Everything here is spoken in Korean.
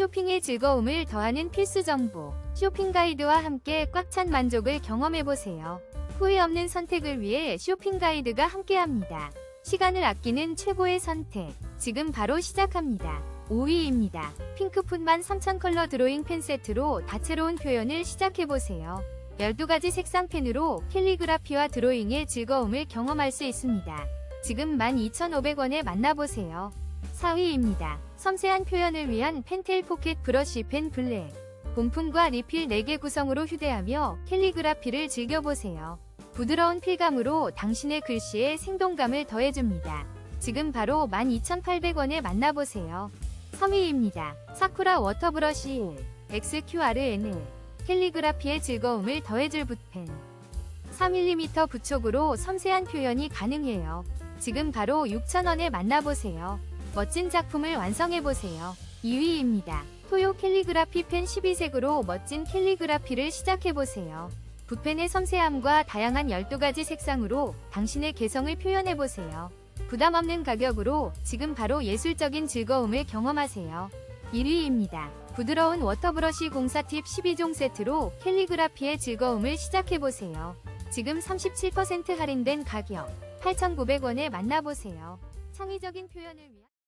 쇼핑의 즐거움을 더하는 필수 정보. 쇼핑 가이드와 함께 꽉 찬 만족을 경험해보세요. 후회 없는 선택을 위해 쇼핑 가이드가 함께합니다. 시간을 아끼는 최고의 선택. 지금 바로 시작합니다. 5위입니다. 핑크풋만 3000 컬러 드로잉 펜 세트로 다채로운 표현을 시작해보세요. 12가지 색상 펜으로 캘리그라피와 드로잉의 즐거움을 경험할 수 있습니다. 지금 12,500원에 만나보세요. 4위입니다. 섬세한 표현을 위한 펜텔 포켓 브러쉬 펜 블랙. 본품과 리필 4개 구성으로 휴대하며 캘리그라피를 즐겨보세요. 부드러운 필감으로 당신의 글씨에 생동감을 더해줍니다. 지금 바로 12,800원에 만나보세요. 3위입니다. 사쿠라 워터브러쉬 XQRN 캘리그라피의 즐거움을 더해줄 붓펜 4mm 부촉으로 섬세한 표현이 가능해요. 지금 바로 6,000원에 만나보세요. 멋진 작품을 완성해보세요. 2위입니다. 토요 캘리그라피 펜 12색으로 멋진 캘리그라피를 시작해보세요. 붓펜의 섬세함과 다양한 12가지 색상으로 당신의 개성을 표현해보세요. 부담 없는 가격으로 지금 바로 예술적인 즐거움을 경험하세요. 1위입니다. 부드러운 워터브러쉬 공사 팁 12종 세트로 캘리그라피의 즐거움을 시작해보세요. 지금 37% 할인된 가격 8,900원에 만나보세요. 창의적인 표현을 위한